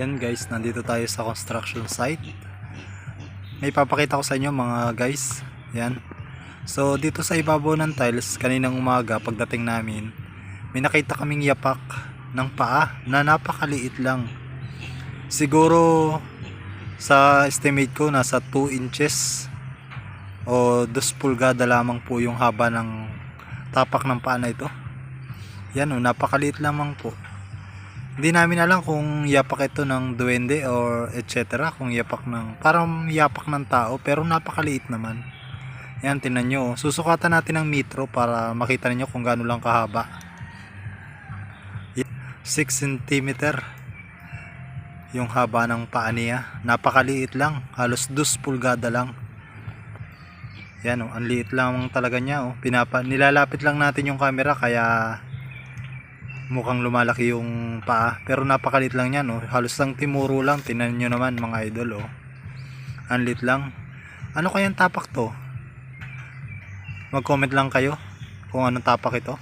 Yan guys, nandito tayo sa construction site. May papakita ko sa inyo mga guys. Yan. So dito sa ibabaw ng tiles, kaninang umaga pagdating namin, may nakita kaming yapak ng paa na napakaliit lang. Siguro sa estimate ko nasa 2 inches o 2 pulgada lamang po yung haba ng tapak ng paa na ito. Yan o, napakaliit lamang po. Hindi namin alam kung yapak ito ng duwende or etc. Kung yapak ng, parang yapak ng tao pero napakaliit naman. Yan, tinan nyo. oh. Susukatan natin ng metro para makita niyo kung gaano lang kahaba. 6 cm yung haba ng paa niya. Napakaliit lang. Halos 2 pulgada lang. Yan oh, ang liit lang talaga niya oh. Pinapa nilalapit lang natin yung camera kaya mukhang lumalaki yung paa. Pero napakalit lang yan oh. Halos lang timuro lang. Tinan nyo naman mga idol oh. Ang liit lang. Ano kayang tapak to? Mag-comment lang kayo kung anong tapak ito.